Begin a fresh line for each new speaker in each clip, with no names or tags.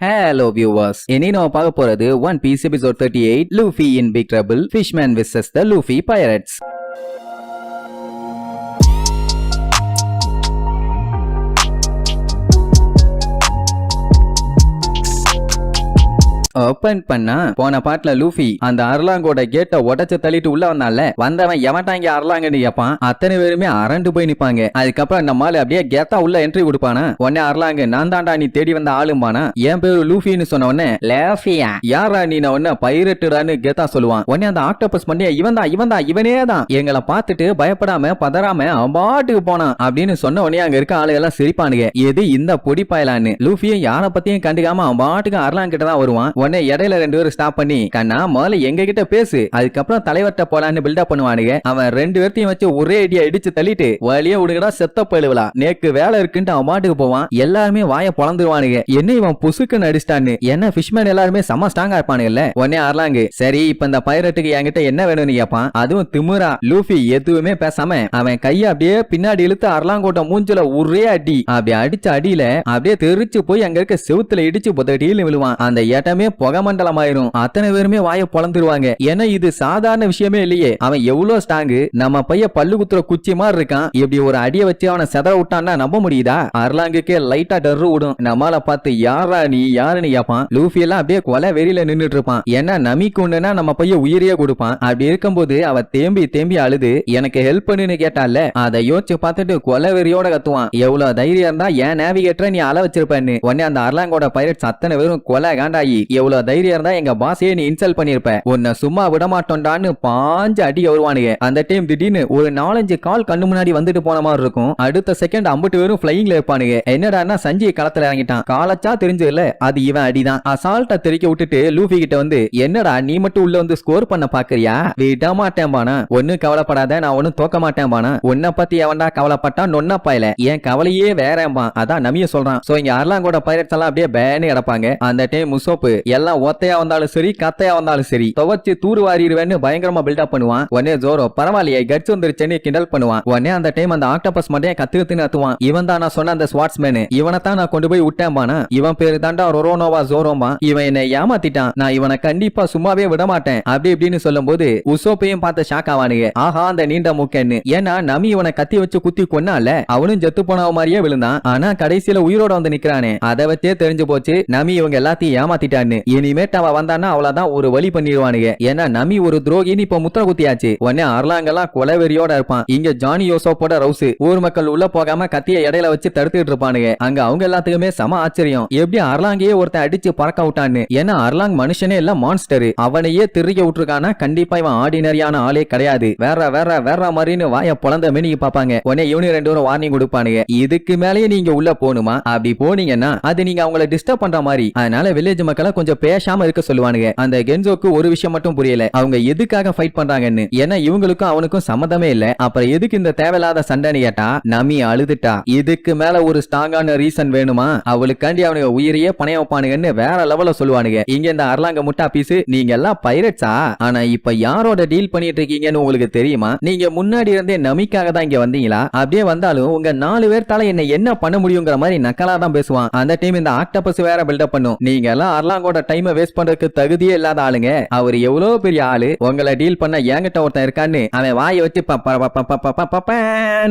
Hello viewers இனி நம்ம பார்க்க போறது One Piece episode thirty eight Luffy in big trouble fishman versus the Luffy pirates open பண்ணா போன பாட்டுல லூஃபி அந்த அர்லாங்கோட கேட்ட உடச்சு தள்ளிட்டு உள்ள வந்தால வந்தவன் எவன்டாங்க அர்லாங்கன்னு கேட்பான் அத்தனை பேருமே அரண்டு போய் நிப்பாங்க. அதுக்கப்புறம் நம்ம ஆளு அப்படியே கெத்தா உள்ள என்ட்ரி கொடுப்பானா? உடனே அர்லாங்க நான் தாண்டா நீ தேடி வந்த ஆளும்பானா? என் பேரு லூஃபின்னு சொன்ன உடனே லேஃபியா. யாரா நீ? நான் உடனே பைரட்டுடான்னு கெத்தா சொல்லுவான். உடனே அந்த ஆக்டோபஸ் பண்ணி இவன் தான் இவன் தான். இவனே தான் எங்களை பார்த்துட்டு பயப்படாம பதறாம அவன் பாட்டுக்கு போனான். அப்படின்னு சொன்ன உடனே அங்க இருக்க ஆளுங்க எல்லாம் சிரிப்பானுங்க. எது இந்த பொடி பாயலான்னு? லூஃபியும் யாரை பத்தியும் கண்டுக்காம அவன் பாட்டுக்கு அர்லாங் கிட்ட தான் வருவான். உடனே இடையில ரெண்டு பேரும் ஸ்டாப் பண்ணி கண்ணா முதல்ல எங்க கிட்ட பேசு. அதுக்கப்புறம் தலைவர்கிட்ட போலான்னு பில்டப் பண்ணுவானுங்க. அவன் ரெண்டு பேர்த்தையும் வச்சு ஒரே அடியா இடிச்சு தள்ளிட்டு வழியே விடுங்கடா செத்த போயிடுவலா. நேக்கு வேலை இருக்குன்ட்டு அவன் மாட்டுக்கு போவான். எல்லாருமே வாய பொழந்துருவானுங்க என்ன இவன் புசுக்குன்னு அடிச்சிட்டான்னு. என்ன ஃபிஷ்மேன் எல்லாருமே செம்ம ஸ்ட்ராங்கா இருப்பானுங்கல்ல. உடனே ஆறலாங்க சரி இப்ப இந்த பைரட்டுக்கு என்கிட்ட என்ன வேணும்னு கேட்பான் அதுவும் திமுரா லூஃபி எதுவுமே பேசாம அவன் கைய அப்படியே பின்னாடி இழுத்து அர்லாங்கோட்ட மூஞ்சில ஒரே அடி. அப்படி அடிச்ச அடியில அப்படியே தெரிச்சு போய் அங்க இருக்க செவுத்துல இடிச்சு புதடியில் விழுவான். அந்த ஏட்டமே புகமண்டலம் ஆயிரும் அத்தனை பேருமே வாய பொழந்துருவாங்க. ஏன்னா இது சாதாரண விஷயமே இல்லையே. அவன் எவ்வளவு ஸ்ட்ராங்கு. நம்ம பைய பல்லு குத்துற குச்சி மாதிரி இருக்கான். இப்படி ஒரு அடிய வச்சு அவனை செதற விட்டான்னா நம்ப முடியுதா? அர்லாங்குக்கே லைட்டா டர்ரு விடும். நம்மால பார்த்து யாரா நீ யாருன்னு கேப்பான். லூஃபி எல்லாம் அப்படியே கொலை வெறியில நின்னுட்டு இருப்பான். ஏன்னா நமிக்கு ஒண்ணுனா நம்ம பைய உயிரையே கொடுப்பான். அப்படி இருக்கும்போது அவ தேம்பி தேம்பி அழுது எனக்கு ஹெல்ப் பண்ணுன்னு கேட்டால அதை யோசிச்சு பார்த்துட்டு கொலை வெறியோட கத்துவான். எவ்வளவு தைரியம் இருந்தா ஏன் நேவிகேட்டரை நீ அழ வச்சிருப்பேன்னு. உடனே அந்த அர்லாங்கோட பைரட்ஸ் அத்தனை பேரும் கொலை காண்டாயி எவ்வளவு தைரியம் இருந்தா எங்க பாஸையே நீ இன்சல்ட் பண்ணிருப்ப. உன்னை சும்மா விட மாட்டோம்டான்னு பாஞ்சு அடி வருவானுங்க அந்த டைம் திடீர்னு ஒரு நாலஞ்சு கால் கண்ணு முன்னாடி வந்துட்டு போன மாதிரி இருக்கும். அடுத்த செகண்ட் அம்பட்டு பேரும் பிளையிங்ல இருப்பானுங்க என்னடான்னா சஞ்சய் களத்துல இறங்கிட்டான். காலச்சா தெரிஞ்சதுல அது இவன் அடிதான். அசால்ட்டா தெரிக்க விட்டுட்டு லூஃபி கிட்ட வந்து என்னடா நீ மட்டும் உள்ள வந்து ஸ்கோர் பண்ண பாக்குறியா? விட மாட்டேன் பானா. ஒன்னும் கவலைப்படாத. நான் ஒன்னும் தோக்க மாட்டேன் பானா. உன்னை பத்தி எவன்டா கவலைப்பட்டா நொன்னா பாயல என் கவலையே வேறேன்பா அதான் நமிய சொல்றான். சோ இங்க அர்லாங்கோட பைரட்ஸ் எல்லாம் அப்படியே பேனு கிடப்பாங்க. அந்த டைம் முசோப்பு எல்லாம் ஒத்தையா வந்தாலும் சரி கத்தையா வந்தாலும் சரி. துவச்சு தூர் வாரிடுவேன்னு பயங்கரமா பில்டப் பண்ணுவான். உடனே ஜோரோ பரவாயில்லையே கட்ஸ் வந்துருச்சுன்னு கிண்டல் பண்ணுவான். உடனே அந்த டைம் அந்த ஆக்டோபஸ் மட்டும் கத்து கத்துன்னு அத்துவான் இவன் தான் நான் சொன்ன அந்த ஸ்வாட்ஸ்மேனு இவனை தான் நான் கொண்டு போய் விட்டேன் இவன் பேரு தாண்டா ரொரோனோவா ஜோரோமா இவன் என்னை ஏமாத்திட்டான். நான் இவனை கண்டிப்பா சும்மாவே விட மாட்டேன் அப்படி இப்படின்னு சொல்லும்போது உசோப்பையும் பார்த்து ஷாக் ஆவானுங்க. ஆஹா அந்த நீண்ட மூக்கன்னு. ஏன்னா நமி இவனை கத்தி வச்சு குத்தி கொன்னால அவனும் செத்து போனவ மாதிரியே விழுந்தான். ஆனா கடைசியில உயிரோட வந்து நிக்கிறானே. அதை வச்சே தெரிஞ்சு போச்சு நமி இவங்க எல்லாத்தையும் ஏமாத்திட்டான்னு. இனிமேட்டு அவன் வந்தான்னா அவ்வளவுதான் ஒரு வழி பண்ணிடுவானுங்க. ஏன்னா நமி ஒரு துரோகின்னு இப்ப முத்திர குத்தியாச்சு. உடனே அர்லாங்கெல்லாம் கொலவெறியோட இருப்பான். இங்க ஜானி யோசோப்போட ரவுஸ் ஊர் மக்கள் உள்ள போகாம கத்திய இடையில வச்சு தடுத்துட்டு இருப்பானுங்க. அங்க அவங்க எல்லாத்துக்குமே சம ஆச்சரியம். எப்படி அர்லாங்கையே ஒருத்தன் அடிச்சு பறக்க விட்டான்னு. ஏன்னா அர்லாங் மனுஷனே இல்ல மான்ஸ்டர் அவனையே திருக்க விட்டுருக்கானா கண்டிப்பா இவன் ஆர்டினரியான ஆளே கிடையாது. வேற வேற வேற மாதிரின்னு வாய பொழந்த மெனிக்கு பாப்பாங்க உடனே இவனு ரெண்டு பேரும் வார்னிங் கொடுப்பானுங்க. இதுக்கு மேலேயே நீங்க உள்ள போகணுமா? அப்படி போனீங்கன்னா அது நீங்க அவங்கள டிஸ்டர்ப் பண்ற மாதிரி. அதனால வில்லேஜ் மக்களை கொஞ்சம் பேசாம இருக்க சொல்லுவானுங்க. அந்த கென்சோக்கு ஒரு விஷயம் மட்டும் புரியல. அவங்க எதுக்காக ஃபைட் பண்றாங்கன்னு. ஏன்னா இவங்களுக்கும் அவனுக்கும் சம்மதமே இல்ல. அப்புறம் எதுக்கு இந்த தேவையில்லாத சண்டைன்னு கேட்டா நமி அழுதுட்டா. இதுக்கு மேல ஒரு ஸ்ட்ராங்கான ரீசன் வேணுமா? அவளுக்காண்டி அவனுங்க உயிரையே பணைய வைப்பானுங்கன்னு வேற லெவல்ல சொல்லுவானுங்க. இங்க இந்த அரலாங்க முட்டா பீஸ் நீங்க எல்லாம் பைரட்ஸா ஆனா இப்ப யாரோட டீல் பண்ணிட்டு இருக்கீங்கன்னு உங்களுக்கு தெரியுமா? நீங்க முன்னாடி இருந்தே நமிக்காக தான் இங்க வந்தீங்களா? அப்படியே வந்தாலும் உங்க நாலு பேர் தலை என்ன என்ன பண்ண முடியுங்கிற மாதிரி நக்கலா தான் பேசுவான். அந்த டைம் இந்த ஆக்டபஸ் வேற பில்டப் பண்ணும். நீங்க எல்லாம் அரலாங்கோட டைமை வேஸ்ட் பண்றதுக்கு தகுதியே இல்லாத ஆளுங்க. அவர் எவ்வளவு பெரிய ஆளு? உங்களை டீல் பண்ண என்கிட்ட ஒருத்தன் இருக்கான்னு அவன் வாயை வச்சு ப-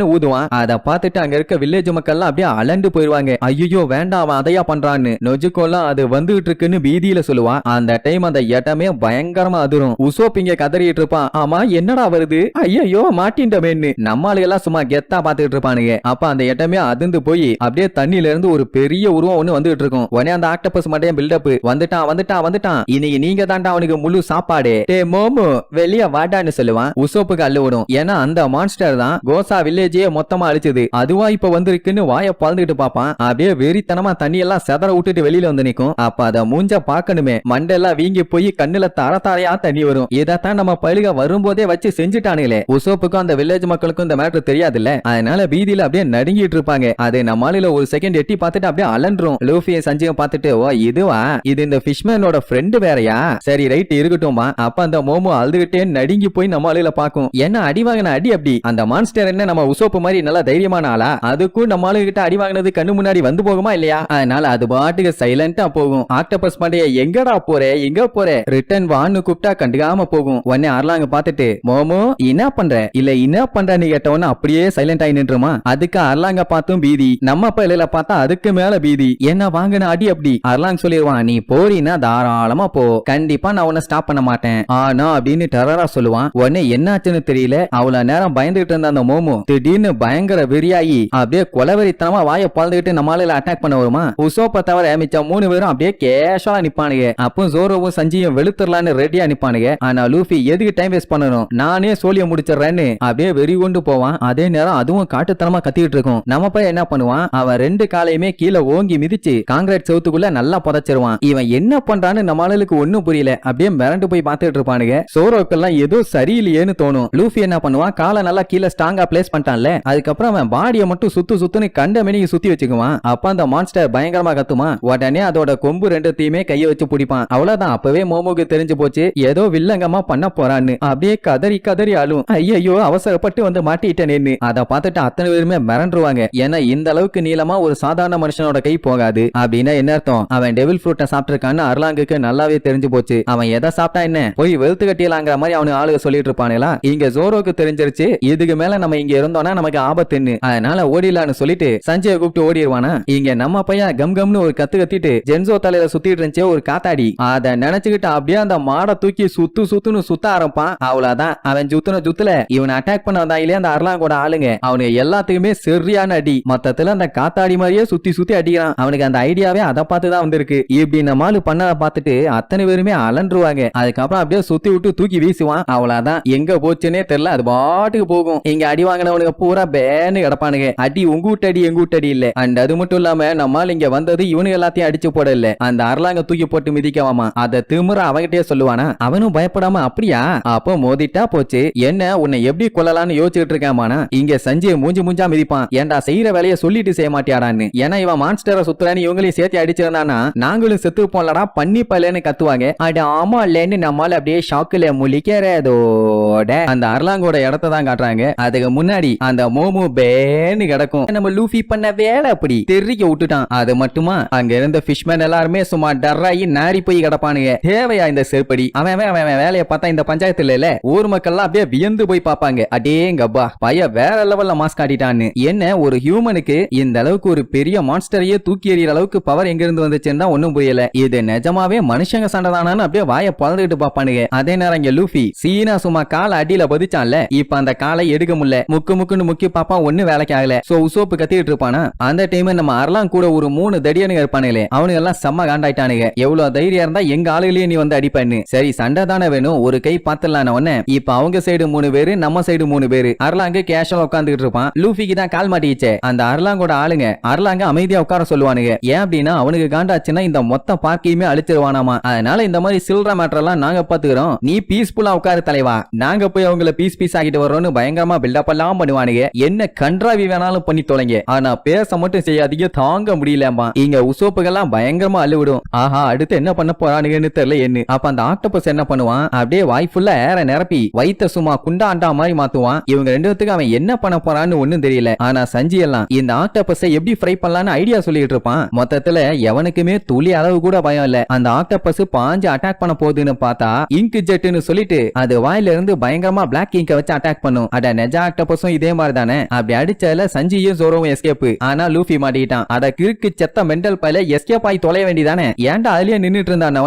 ஊதுவான். அதை பார்த்துட்டு அங்க இருக்க வில்லேஜ் மக்கள்லாம் அப்படியே அலண்டு போயிருவாங்க. ஐயோ வேண்டாம் அவன் அதையா பண்றான்னு. நொஜுக்கோலாம் அது வந்துகிட்டு இருக்குன்னு பீதியில சொல்லுவான். அந்த டைம் அந்த இடமே பயங்கரமா அதிரும். உசோப் இங்க கதறிட்டு இருப்பான். ஆமா என்னடா வருது? ஐயோ மாட்டின்டமேன்னு நம்ம ஆளுகெல்லாம் சும்மா கெத்தா பாத்துக்கிட்டு இருப்பானுங்க. அப்ப அந்த இடமே அதிர்ந்து போய் அப்படியே தண்ணியில இருந்து ஒரு பெரிய உருவம் ஒண்ணு வந்துகிட்டு இருக்கும். உடனே அந்த ஆக்டபஸ் மட்டும் பில்டப் வந்துட்டான் வந்துட்டான் வந்துட்டான். இன்னைக்கு நீங்க தாண்டா அவனுக்கு முழு சாப்பாடு. டே மோமு வெளிய வாடான்னு சொல்லுவான். உசோப்புக்கு அள்ளு விடும் ஏன்னா அந்த மான்ஸ்டர் தான் கோசா வில்லேஜே மொத்தமா அழிச்சது. அதுவா இப்ப வந்திருக்குன்னு வாய பழந்துகிட்டு பாப்பான் அப்படியே வெறித்தனமா தண்ணி எல்லாம் செதற விட்டுட்டு வெளியில வந்து நிக்கும். அப்ப அத மூஞ்ச பாக்கணுமே மண்டெல்லாம் வீங்கி போய் கண்ணுல தர தாரையா தண்ணி வரும். இதைத்தான் நம்ம பழுக வரும்போதே வச்சு செஞ்சுட்டானுங்களே. உசோப்புக்கும் அந்த வில்லேஜ் மக்களுக்கும் இந்த மேட்டர் தெரியாதுல்ல? அதனால பீதியில அப்படியே நடுங்கிட்டு இருப்பாங்க. அது நம்மளால ஒரு செகண்ட் எட்டி பார்த்துட்டு அப்படியே அலன்றும். லூஃபியை சஞ்சயம் பார்த்துட்டு ஓ இதுவா? இது இந்த ஃபிஷ்மேனோட ஃப்ரெண்டு வேறயா? சரி ரைட் இருக்கட்டும்மா. அப்ப அந்த மோமோ அழுதுகிட்டே நடுங்கி போய் நம்ம ஆளுல பாக்கும் என்ன அடி வாங்கின அடி அப்படி? அந்த மான்ஸ்டர் என்ன நம்ம உசோப்பு மாதிரி நல்லா தைரியமான ஆளா? அதுக்கும் நம்ம ஆளுகிட்ட அடி வாங்கினது கண்ணு முன்னாடி வந்து போகுமா இல்லையா? அதனால அது பாட்டுக்கு சைலண்டா போகும். ஆக்டபஸ் மண்டைய எங்கடா போற? எங்க போற? ரிட்டர்ன் வான்னு கூப்பிட்டா கண்டுக்காம போகும். உடனே அர்லாங்க பாத்துட்டு மோமோ என்ன பண்ற? இல்ல என்ன பண்றன்னு கேட்டவன அப்படியே சைலண்ட் ஆகி நின்றுமா? அதுக்கு அர்லாங்க பார்த்தும் பீதி. நம்ம பள்ளியில பார்த்தா அதுக்கு மேல பீதி. என்ன வாங்கின அடி அப்படி? அர்லாங் சொல்லிடுவான் நீ அப்படின்னா தாராளமா போ. கண்டிப்பா நான் உன்னை ஸ்டாப் பண்ண மாட்டேன். ஆனா அப்படின்னு டெரரா சொல்லுவான். உடனே என்னாச்சுன்னு தெரியல. அவ்வளவு நேரம் பயந்துகிட்டு இருந்த அந்த மோமோ திடீர்னு பயங்கர வெறியாகி அப்படியே கொலவெறித்தனமா வாயை பழந்துகிட்டு நம்மளால அட்டாக் பண்ண வருமா? உசோப்ப தவிர மிச்சம் மூணு பேரும் அப்படியே கேஷுவலா நிப்பானுங்க. அப்போ ஜோரோவும் சஞ்சியும் வெளுத்துடலான்னு ரெடியா நிப்பானுங்க. ஆனா லூஃபி எதுக்கு டைம் வேஸ்ட் பண்ணணும்? நானே சோழிய முடிச்சிடுறேன்னு. அப்படியே வெறி கொண்டு போவான். அதே நேரம் அதுவும் காட்டுத்தனமா கத்திட்டு இருக்கும். நம்ம போய் என்ன பண்ணுவான்? அவன் ரெண்டு காலையுமே கீழே ஓங்கி மிதிச்சு காங்கிரீட் செவுத்துக்குள்ள நல்லா புதைச்சிருவான். இவன் என்ன பண்றான்னு நம்ம ஆளுக்கு ஒண்ணும் புரியல. அப்படியே மிரண்டு போய் பார்த்துட்டு இருப்பானுங்க. சோரோக்கெல்லாம் ஏதோ சரியில்லையேன்னு தோணும். லூஃபி என்ன பண்ணுவான் காலை நல்லா கீழே ஸ்ட்ராங்கா பிளேஸ் பண்ணிட்டான்ல. அதுக்கப்புறம் அவன் பாடியை மட்டும் சுத்து சுத்துன்னு கண்ட மணிக்கு சுத்தி வச்சுக்குவான். அப்ப அந்த மான்ஸ்டர் பயங்கரமா கத்துமா. உடனே அதோட கொம்பு ரெண்டுத்தையுமே கைய வச்சு பிடிப்பான். அவ்வளவுதான். அப்பவே மோமோக்கு தெரிஞ்சு போச்சு. ஏதோ வில்லங்கமா பண்ண போறான்னு. அப்படியே கதறி கதறி அழும் ஐயோ அவசரப்பட்டு வந்து மாட்டிட்டேனேன்னு அதை பார்த்துட்டு அத்தனை பேருமே மிரண்டுருவாங்க. ஏன்னா இந்த அளவுக்கு நீளமா ஒரு சாதாரண மனுஷனோட கை போகாது. அப்படின்னா என்ன அர்த்தம்? அவன் டெவில் ஃப்ரூட்டை சாப்பிட்டிருக்கான்னு அர்லாங்குக்கு நல்லாவே தெரிஞ்சு போச்சு. அவன் எதை சாப்பிட்டா என்ன? போய் வெளுத்து கட்டியலாங்கிற மாதிரி அவனு ஆளுக சொல்லிட்டு இருப்பானுங்களா இங்க ஜோரோக்கு தெரிஞ்சிருச்சு. இதுக்கு மேல நம்ம இங்க இருந்தோம்னா நமக்கு ஆபத்துன்னு அதனால ஓடிடலான்னு சொல்லிட்டு சஞ்சய கூப்பிட்டு ஓடிடுவானா இங்க நம்ம பையன் கம் கம்னு ஒரு கத்து கத்திட்டு ஜென்சோ தலையில சுத்திட்டு இருந்துச்சே ஒரு காத்தாடி. அத நினைச்சுக்கிட்டு அப்படியே அந்த மாடை தூக்கி சுத்து சுத்துன்னு சுத்த ஆரம்பிப்பான். அவ்வளவுதான். அவன் சுத்துன சுத்துல இவனை அட்டாக் பண்ண வந்தா இல்லையா அந்த அர்லாங்கோட ஆளுங்க. அவனுக்கு எல்லாத்துக்குமே சரியான அடி. மொத்தத்துல அந்த காத்தாடி மாதிரியே சுத்தி சுத்தி அடிக்கிறான். அவனுக்கு அந்த ஐடியாவே அதை பார்த்து தான் வந்திருக்கு. இப்படி நம்ம ஆளு பண்ணதை பார்த்துட்டு அத்தனை பேருமே அலன்றுவாங்க. அதுக்கப்புறம் அப்படியே சுத்தி விட்டு தூக்கி வீசுவான். அவ்வளவுதான். எங்க போச்சுன்னே தெரியல. அது பாட்டுக்கு போகும். இங்க அடி வாங்கினவனுக்கு பூரா பேன்னு கிடப்பானுங்க. அடி உங்க வீட்டு அடி எங்க வீட்டு அடி இல்ல. அண்ட் அது மட்டும் இல்லாம நம்மால் இங்க வந்தது இவனு எல்லாத்தையும் அடிச்சு போட இல்ல. அந்த அரலாங்க தூக்கி போட்டு மிதிக்கவாமா. அதை திமுற அவகிட்டயே சொல்லுவானா. அவனும் பயப்படாம அப்படியா? அப்போ மோதிட்டா போச்சு. என்ன உன்னை எப்படி கொல்லலாம்னு யோசிச்சுட்டு இருக்காமானா? இங்க சஞ்சய் மூஞ்சி மூஞ்சா மிதிப்பான். ஏன்டா செய்யற வேலையை சொல்லிட்டு செய்ய மாட்டியாடான்னு? ஏன்னா இவன் மான்ஸ்டரை சுத்துறான்னு இவங்களையும் சேர்த்து அடிச்சிருந்தானா நாங்களும் செத்து போலடா பண்ணி பலன்னு கத்துவாங்க. அட ஆமா இல்லன்னு நம்மால அப்படியே ஷாக்குல முழிக்கிறதோட அந்த அர்லாங்கோட இடத்த தான் காட்டுறாங்க. அதுக்கு முன்னாடி அந்த மோமு பேன்னு கிடக்கும். நம்ம லூஃபி பண்ண வேலை அப்படி. தெரிக்க விட்டுட்டான். அது மட்டுமா? அங்க இருந்த ஃபிஷ்மேன் எல்லாருமே சும்மா டர்ராயி நாரி போய் கிடப்பானுங்க. தேவையா இந்த செருப்படி? அவன் அவன் அவன் வேலையை பார்த்தா இந்த பஞ்சாயத்துல இல்ல. ஊர் மக்கள்லாம் அப்படியே வியந்து போய் பார்ப்பாங்க. அடேங்கப்பா பைய வேற லெவல்ல மாஸ்க் காட்டிட்டான்னு. என்ன ஒரு ஹியூமனுக்கு இந்த அளவுக்கு ஒரு பெரிய மான்ஸ்டரையே தூக்கி எறிகிற அளவுக்கு பவர் எங்க இருந்து வந்துச்சுன்னு தான் ஒன்னும் புரியல. இது இது நிஜமாவே மனுஷங்க சண்டை தானான்னு அப்படியே வாய பழந்துட்டு பாப்பானுங்க அதே நேரம் இங்க லூஃபி சீனா சும்மா கால அடியில பதிச்சான்ல இப்ப அந்த காலை எடுக்க முடியல. முக்கு முக்குன்னு முக்கி பாப்பா ஒண்ணு வேலைக்கு ஆகல. சோ உசோப்பு கத்திட்டு இருப்பானா? அந்த டைம் நம்ம அரலாம் கூட ஒரு மூணு தடியானுங்க இருப்பானுங்களே. அவனுங்க எல்லாம் செம்ம காண்டாயிட்டானுங்க. எவ்வளவு தைரியம் இருந்தா எங்க ஆளுகளையே நீ வந்து அடிப்பண்ணு சரி சண்டை தானே வேணும். ஒரு கை பாத்துடலாம் உடனே இப்ப அவங்க சைடு மூணு பேரு நம்ம சைடு மூணு பேரு. அர்லாங்க கேஷுவலா உட்காந்துட்டு இருப்பான். லூஃபிக்கு தான் கால் மாட்டிக்கிச்சே. அந்த அர்லாங்கோட ஆளுங்க அர்லாங்க அமைதியா உட்கார சொல்லுவானுங்க. ஏன் அப்படின்னா அவனுக்கு காண்டாச்சுன்னா இந்த மொத்த பார்க்க பார்க்கையுமே அழிச்சிருவானாமா? அதனால இந்த மாதிரி சில்ற மேட்டரெல்லாம் நாங்க பாத்துக்கிறோம். நீ பீஸ்ஃபுல்லா உட்காரு தலைவா. நாங்க போய் அவங்கள பீஸ் பீஸ் ஆகிட்டு வர்றோம்னு பயங்கரமா பில்டப் எல்லாம் பண்ணுவானுங்க. என்ன கன்றாவி வேணாலும் பண்ணி தொலைங்க ஆனா பேச மட்டும் செய்யாதீங்க தாங்க முடியலமா இங்க உசோப்புகள்லாம் பயங்கரமா அழுவிடும் ஆஹா அடுத்து என்ன பண்ண போறானுங்கன்னு தெரியல என்ன அப்ப அந்த ஆக்டோபஸ் என்ன பண்ணுவான்? அப்படியே வாய்ப்புள்ள ஏற நிரப்பி வைத்த சும்மா குண்டாண்டா மாதிரி மாத்துவான். இவங்க ரெண்டு பேத்துக்கு அவன் என்ன பண்ண போறான்னு ஒண்ணும் தெரியல. ஆனா சஞ்சி எல்லாம் இந்த ஆக்டோபஸை எப்படி ஃப்ரை பண்ணலாம்னு ஐடியா சொல்லிட்டு இருப்பான். மொத்தத்துல எவனுக்குமே துளி அளவு கூட பயம் இல்ல. அந்த ஆக்டோபஸ் பாஞ்சு அட்டாக் பண்ண போகுதுன்னு பார்த்தா இங்க் ஜெட்னு சொல்லிட்டு அது வாயில இருந்து பயங்கரமா பிளாக் இங்க வச்சு அட்டாக் பண்ணும். அட நெஜ ஆக்டோபஸும் இதே மாதிரி தானே அப்படி அடிச்சதுல சஞ்சியும் ஜோரோவும் எஸ்கேப் ஆனா லூஃபி மாட்டிக்கிட்டான். அத கிறுக்கு செத்த மெண்டல் பயில எஸ்கேப் ஆகி தொலைய வேண்டியதானே. ஏன்டா அதுலயே நின்னுட்டு இருந்தான்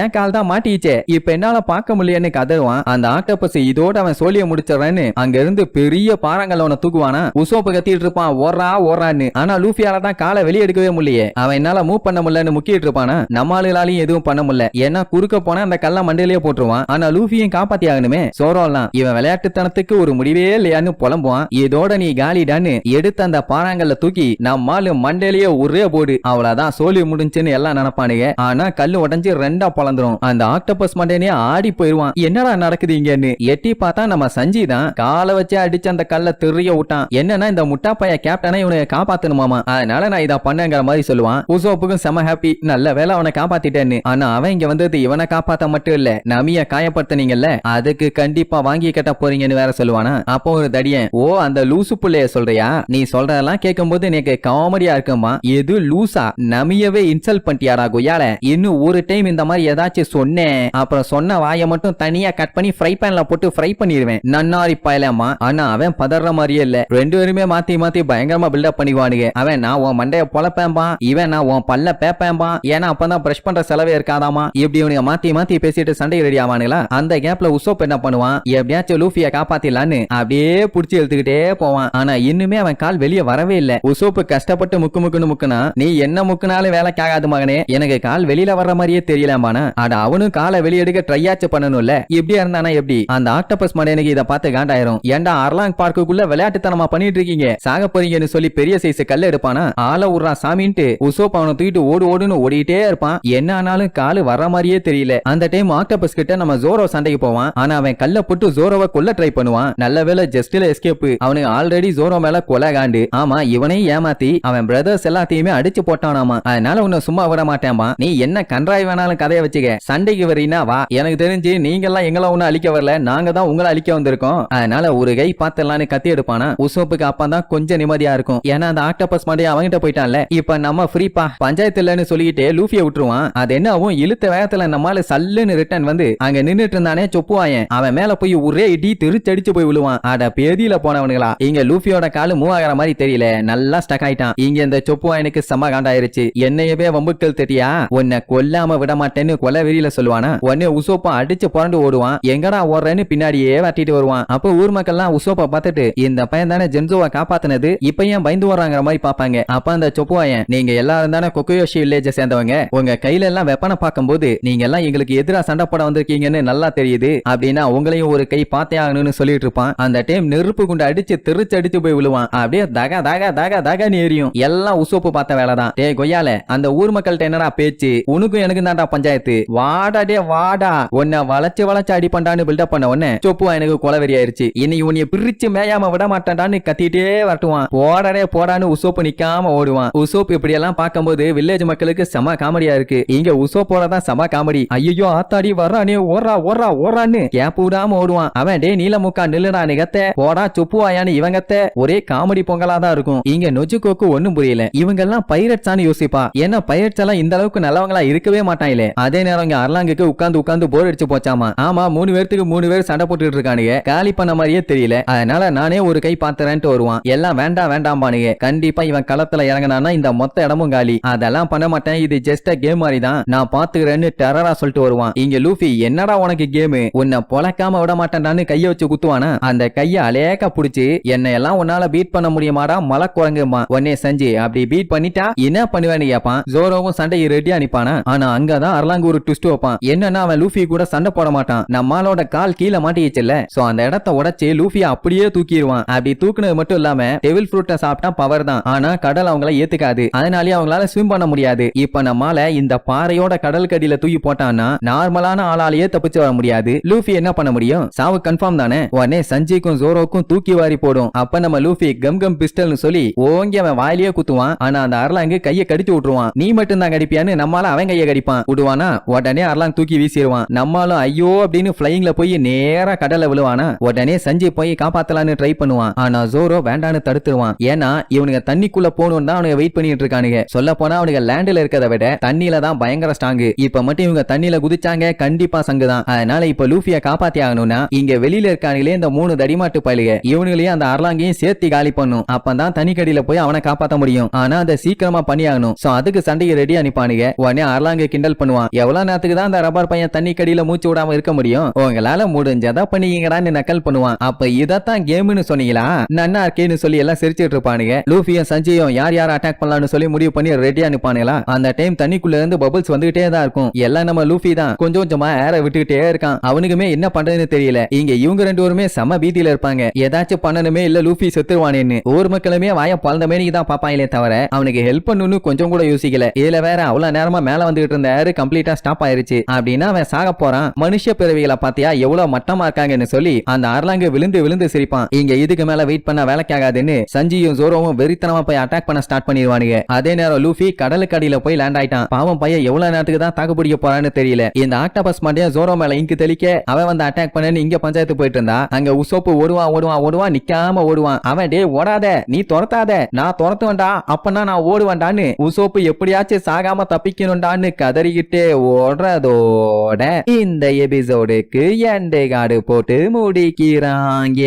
என் கால் தான் மாட்டிச்சே இப்ப என்னால பார்க்க முடியலன்னு கதருவான் அந்த ஆக்டோபஸ் இதோட அவன் சோழிய முடிச்சிடறான்னு அங்க இருந்து பெரிய பாறாங்கல்ல அவனை தூக்குவானா? உசோப்பு கத்திட்டு இருப்பான். ஓரா ஓரான்னு ஆனா லூஃபியால தான் காலை வெளியே எடுக்கவே முடியலையே. அவன் என்னால மூவ் பண்ண முடியலன்னு முக்கிட்டு இருப்பானா? நம்ம ஆளுகளாலையும் எதுவும் பண்ண முடியல. ஏன்னா குறுக்க போனா அந்த கல்ல மண்டையிலேயே போட்டுருவான். ஆனா லூஃபியும் காப்பாத்தி ஆகணுமே சோரோலாம் இவன் விளையாட்டுத்தனத்துக்கு ஒரு முடிவே இல்லையான்னு புலம்புவான். இதோட நீ காலிடான்னு எடுத்து அந்த பாறாங்கல்ல தூக்கி நம்ம ஆளு மண்டையிலேயே ஒரே போடு. அவ்வளவுதான் சோழி முடிஞ்சுன்னு எல்லாம் நினைப்பானுங்க. ஆனா கல்லு உடைஞ்சு ரெண்டா பொழந்துரும். அந்த ஆக்டோபஸ் மண்டைனே ஆடி போயிருவான். என்னடா நடக்குது இங்கன்னு எட்டி பார்த்தா நம்ம சஞ்சி தான் காலை வச்சு அடிச்சு அந்த கல்ல தெரிய விட்டான். என்னன்னா இந்த முட்டா பைய கேப்டனா இவனை காப்பாத்தணுமாமா. அதனால நான் இதை பண்ணேங்கிற மாதிரி சொல்லுவான். உசோப்புக்கும் செம ஹாப்பி நல்ல வேலை அவனை காப்பாத்திட்டேன்னு. ஆனா அவன் இங்க வந்தது இவனை காப்பாத்த மட்டும் இல்ல. நமிய காயப்படுத்தினீங்கல்ல? அதுக்கு கண்டிப்பா வாங்கி கட்ட போறீங்கன்னு வேற சொல்லுவானா? அப்போ ஒரு தடியன் ஓ அந்த லூசு புள்ளைய சொல்றியா? நீ சொல்றதெல்லாம் கேட்கும்போது எனக்கு காமெடியா இருக்குமா எது லூசா? நமியவே இன்சல்ட் பண்ணிட்டியாடா குயால இன்னும் ஒரு டைம் இந்த மாதிரி ஏதாச்சும் சொன்னேன். அப்புறம் சொன்ன வாயை மட்டும் தனியா கட் பண்ணி ஃப்ரை பேன்ல போட்டு ஃப்ரை பண்ணிடுவேன் நன்னாரி பயலமா ஆனா அவன் பதற மாதிரியே இல்ல. ரெண்டு பேருமே மாத்தி மாத்தி பயங்கரமா பில்டப் பண்ணிக்குவானுங்க. அவன் நான் உன் மண்டைய பொழப்பேன்பா. இவன் நான் உன் பல்ல பேப்பேன்பா. ஏன்னா அப்பதான் பிரஷ் பண்ற செலவே இருக்காதாமா இப்படி இவனுங்க மாத்தி மாத்தி பேசிட்டு சண்டை ரெடி ஆவானுங்களா? அந்த கேப்ல உசோப் என்ன பண்ணுவான்? எப்படியாச்சும் லூஃபிய காப்பாத்திடலான்னு அப்படியே புடிச்சு இழுத்துக்கிட்டே போவான். ஆனா இன்னுமே அவன் கால் வெளியே வரவே இல்ல. உசோப்பு கஷ்டப்பட்டு முக்கு முக்குன்னு முக்குனா நீ என்ன முக்குனாலும் வேலைக்கு ஆகாது மகனே. எனக்கு கால் வெளியில வர்ற மாதிரியே தெரியலாமானா அட அவனும் காலை வெளியெடுக்க ட்ரையாச்சு பண்ணணும்ல. இப்படியா இருந்தானா எப்படி? அந்த ஆக்டபஸ் மடையனுக்கு இதை பார்த்து காண்டாயிரும். ஏன்டா அர்லாங் பார்க்குக்குள்ள விளையாட்டுத்தனமா பண்ணிட்டு இருக்கீங்க? சாக போறீங்கன்னு சொல்லி பெரிய சைஸ் கல் எடுப்பானா? ஆள விடுறான் சாமின்ட்டு உசோப் அவனை தூக்கிட்டு ஓடு ஓடுன்னு ஓடிட்டே இருப்பான். என்ன ஆனாலும் காலு வர மாதிரியே தெரியல. அந்த டைம் ஆக்டோபஸ் கிட்ட நம்ம ஜோரோ சண்டைக்கு போவான். ஆனா அவன் கல்ல போட்டு ஜோரோவை கொல்ல ட்ரை பண்ணுவான். நல்ல வேளை ஜஸ்ட்ல எஸ்கேப் அவனுக்கு ஆல்ரெடி ஜோரோ மேல கொலை காண்டு. ஆமா இவனையும் ஏமாத்தி அவன் பிரதர்ஸ் எல்லாத்தையுமே அடிச்சு போட்டானாமா. அதனால உன்னை சும்மா விட மாட்டேமா நீ என்ன கன்றாய் வேணாலும் கதையை வச்சுக்க. சண்டைக்கு வரீனா வா. எனக்கு தெரிஞ்சு நீங்க எல்லாம் எங்களை ஒண்ணும் அழிக்க வரல. நாங்க தான் உங்களை அழிக்க வந்திருக்கோம். அதனால ஒரு கை பாத்திரலான்னு கத்தி எடுப்பானா. உசோப்புக்கு அப்பதான் கொஞ்சம் நிம்மதியா இருக்கும். ஏன்னா அந்த ஆக்டோபஸ் மாதிரி அவங்கிட்ட போயிட்டான்ல. இப்ப நம்ம ஃப்ரீப்பா பஞ்சாயத்து இல்லைன்னு சொல்லிக்கிட்டு லூஃபியை விட்டுருவான். அது என்ன ஆகும் இழுத்த வேகத்துல நம்மால சல்லுன்னு ரிட்டர்ன் வந்து அங்க நின்னுட்டு இருந்தானே சொப்புவாயன் அவன் மேல போய் ஒரே இடி திருச்சடிச்சு போய் விழுவான். அட பேதியில போனவனுங்களா. இங்க லூஃபியோட காலு மூவ் ஆகிற மாதிரி தெரியல. நல்லா ஸ்டக் ஆயிட்டான். இங்க இந்த சொப்புவாயனுக்கு செம்ம காண்டாயிருச்சு. என்னையவே வம்புக்கள் தெரியா? உன்னை கொல்லாம விட மாட்டேன்னு கொலை வெறியில சொல்லுவானா? உடனே உசோப்பா அடிச்சு புரண்டு ஓடுவான். எங்கடா ஓடுறேன்னு பின்னாடியே வாட்டிட்டு வருவான். அப்போ ஊர் மக்கள்லாம் உசோப்பா பார்த்துட்டு இந்த பையன் தானே ஜென்சோவை காப்பாத்தினது? இப்ப ஏன் பயந்து வர்றாங்கிற மாதிரி பாப்பாங்க அப்ப அந்த சொப்புவாயன் நீங்க எல்லாரும் தானே கொக்கயோஷி வில்லேஜ சேர்ந்தவங்க. உங்க கையில எல்லாம் வெப்பனை பார்க்கும்போது நீங்க எல்லாம் எங்களுக்கு எதிரா சண்டை போட வந்திருக்கீங்கன்னு நல்லா தெரியுது அப்படின்னா உங்களையும் ஒரு கை பார்த்தே ஆகணும்னு சொல்லிட்டு இருப்பான். அந்த டைம் நெருப்பு குண்டு அடிச்சு திருச்சு அடிச்சு போய் விழுவான். அப்படியே தக தக தக தகன்னு எரியும். எல்லாம் உசோப்பு பார்த்த வேலை தான். டே கொய்யால அந்த ஊர் மக்கள்கிட்ட என்னடா பேச்சு? உனக்கும் எனக்கு தான்டா பஞ்சாயத்து. வாடா டே வாடா. உன்னை வளைச்சு வளைச்சு அடி பண்றான்னு பில்டப் பண்ண உடனே சொப்புவா எனக்கு கொலவெறி ஆயிருச்சு. இனி உன்னைய பிரிச்சு மேயாம விட மாட்டான்டான்னு கத்திட்டே வரட்டுவான். போடடே போடான்னு உசோப்பு நிக்காம ஓடுவான். உசோப்பு இப்படி எல்லாம் பார்க்கும்போது வில்லேஜ் மக்களுக்கு செம காமெடியா இருக்கு. இருக்கு. இங்க உசோ போறதான் செம காமெடி. ஐயோ ஆத்தாடி வர்றானே ஓடுறா ஓடுறா ஓடுறான்னு கேப் விடாம ஓடுவான். அவன் டே நீலமுக்கா நில்லுடா நிகத்த. போடா சொப்புவாயான்னு இவங்கத்த. ஒரே காமெடி பொங்கலா தான் இருக்கும். இங்க நொஜுகோக்கு ஒண்ணும் புரியல. இவங்க எல்லாம் பைரட்ஸான்னு யோசிப்பா. ஏன்னா பைரட்ஸ் எல்லாம் இந்த அளவுக்கு நல்லவங்களா இருக்கவே மாட்டாங்களே. அதே நேரம் இங்க அர்லாங்குக்கு உட்கார்ந்து உட்கார்ந்து போர் அடிச்சு போச்சாமா. ஆமா மூணு பேர்த்துக்கு மூணு பேர் சண்டை போட்டுட்டு இருக்கானுங்க. காலி பண்ண மாதிரியே தெரியல. அதனால நானே ஒரு கை பாத்துறேன்ட்டு வருவான். எல்லாம் வேண்டாம் வேண்டாம் பானுங்க கண்டிப்பா இவன் களத்துல இறங்கினானா இந்த மொத்த இடமும் காலி. அதெல்லாம் பண்ண மாட்டேன். இது ஜஸ்ட் கேம் மாதிரி தான் நான் பாத்துக்கிறேன்னு டெரரா சொல்லிட்டு வருவான். இங்க லூஃபி என்னடா உனக்கு கேம்? உன்னை பொழக்காம விட மாட்டேன்டான்னு கைய வச்சு குத்துவானா? அந்த கைய அலேக்கா புடிச்சு என்னை எல்லாம் உன்னால பீட் பண்ண முடியுமாடா? மலை குரங்குமா உன்னே செஞ்சு அப்படி பீட் பண்ணிட்டா என்ன பண்ணுவேன்னு கேப்பான் ஜோரோவும் சண்டையை ரெடியா நிப்பானா? ஆனா அங்கதான் அர்லாங்கு ஒரு ட்விஸ்ட் வைப்பான். என்னன்னா அவன் லூஃபி கூட சண்டை போட மாட்டான். நம்மளோட கால் கீழே மாட்டிக்கிச்சுல்ல. சோ அந்த இடத்த உடைச்சு லூபியை அப்படியே தூக்கிடுவான். அப்படி தூக்குனது மட்டும் இல்லாம டெவில் ஃப்ரூட்டை சாப்பிட்டா பவர் தான். ஆனா கடல் அவங்கள ஏத்துக்காது. அதனாலயே அவங்களால ஸ்விம் பண்ண முடியாது. இப்ப நம்மால இந்த பாறையோட கடல் கடியில தூக்கி போட்டான்னா நார்மலான ஆளாலேயே தப்பிச்சு வர முடியாது. லூஃபி என்ன பண்ண முடியும்? சாவு கன்ஃபார்ம் தானே? உடனே சஞ்சய்க்கும் ஜோரோக்கும் தூக்கி வாரி போடும். அப்ப நம்ம லூஃபி கம் கம் பிஸ்டல்னு சொல்லி ஓங்கி அவன் வாயிலேயே குத்துவான். ஆனா அந்த அர்லாங்கு கையை கடிச்சு விட்டுருவான். நீ மட்டும் தான் கடிப்பியான்னு நம்மால அவன் கையை கடிப்பான். விடுவானா? உடனே அர்லாங் தூக்கி வீசிடுவான் நம்மளும் ஐயோ அப்படின்னு பிளைங்ல போய் நேரா கடல்ல விழுவானா? உடனே சஞ்சய் போய் காப்பாத்தலான்னு ட்ரை பண்ணுவான். ஆனா ஜோரோ வேண்டான்னு தடுத்துருவான். ஏன்னா இவனுங்க தண்ணிக்குள்ள போகணும்னு தான் அவனுக்கு வெயிட் பண்ணிட்டு இருக்கானுங்க. சொல்ல போனா அவனுங்க லேண்ட்ல இருக்கிறத விட தண்ணியில தான் பயங்கர ஸ்ட்ராங் இப்ப மட்டும் இவங்க தண்ணியில குதிச்சாங்க கண்டிப்பா சங்கு தான். அதனால இப்ப லூஃபிய காப்பாத்தி ஆகணும்னா இங்க வெளியில இருக்கானுங்களே இந்த மூணு தடிமாட்டு பயலுக. இவனுங்களையும் அந்த அரலாங்கையும் சேர்த்து காலி பண்ணும். அப்பதான் தனிக்கடியில போய் அவனை காப்பாத்த முடியும். ஆனா அதை சீக்கிரமா பண்ணி ஆகணும் சோ அதுக்கு சண்டைக்கு ரெடி அனுப்பானுங்க உடனே அரலாங்க கிண்டல் பண்ணுவான். எவ்வளவு நேரத்துக்கு தான் அந்த ரப்பர் பையன் தண்ணி கடியில மூச்சு விடாம இருக்க முடியும்? உங்களால முடிஞ்சதா பண்ணிக்கீங்கடான்னு நக்கல் பண்ணுவான். அப்ப இதத்தான் கேம்னு சொன்னீங்களா? நன்னா இருக்கேன்னு சொல்லி எல்லாம் சிரிச்சிட்டு இருப்பானுங்க. லூஃபியும் சஞ்சயும் யார் யார் அட்டாக் பண்ணலாம்னு சொல்லி முடிவு பண்ணி ரெடி அனுப்பானுங்களா? அந்த டைம் தண்ணிக்குள்ள இருந்து பபுள்ஸ் வந்துகிட்டே தான் இருக்கும். எல்லாம் நம்ம லூஃபி தான். கொஞ்சம் கொஞ்சமா ஏற விட்டுகிட்டே இருக்கான். அவனுக்குமே என்ன பண்றதுன்னு தெரியல. இங்க இவங்க ரெண்டு பேருமே செம பீதியில இருப்பாங்க. ஏதாச்சும் பண்ணணுமே இல்ல லூஃபி செத்துருவானேன்னு. ஊர் மக்களுமே வாய பழந்த மேனிக்கு தான் பாப்பாங்களே தவிர அவனுக்கு ஹெல்ப் பண்ணணும்னு கொஞ்சம் கூட யோசிக்கல. இதுல வேற அவ்வளவு நேரமா மேல வந்துகிட்டு இருந்த ஏறு கம்ப்ளீட்டா ஸ்டாப் ஆயிருச்சு. அப்படின்னா அவன் சாக போறான். மனுஷ பிறவிகளை பாத்தியா எவ்வளவு மட்டமா இருக்காங்கன்னு சொல்லி அந்த அரலாங்க விழுந்து விழுந்து சிரிப்பான். இங்க இதுக்கு மேல வெயிட் பண்ண வேலைக்காகாதுன்னு சஞ்சியும் ஜோரோவும் வெறித்தனமா போய் அட்டாக் பண்ண ஸ்டார்ட் பண்ணிடுவானுங்க. அதே நேரம் லூஃபி கடலுக்கு அடியில போய் லேண்ட் ஆயிட்டான். பாவம் அவன் பையன் எவ்வளவு நேரத்துக்கு தான் தாக்கு பிடிக்க போறான்னு தெரியல. இந்த ஆக்டோபஸ் மாட்டியா ஜோரோ மேல இங்கு தெளிக்க அவன் வந்து அட்டாக் பண்ணு இங்க பஞ்சாயத்து போயிட்டு இருந்தா. அங்க உசோப்பு ஓடுவான் ஓடுவான் ஓடுவான் நிக்காம ஓடுவான். அவன் டேய் ஓடாத நீ துரத்தாத. நான் துரத்துவேன்டா அப்பனா நான் ஓடுவேன்டான்னு. உசோப்பு எப்படியாச்சும் சாகாம தப்பிக்கணும்டான்னு கதறிக்கிட்டே ஓடுறதோட இந்த எபிசோடுக்கு எண்டை காடு போட்டு முடிக்கிறாங்க.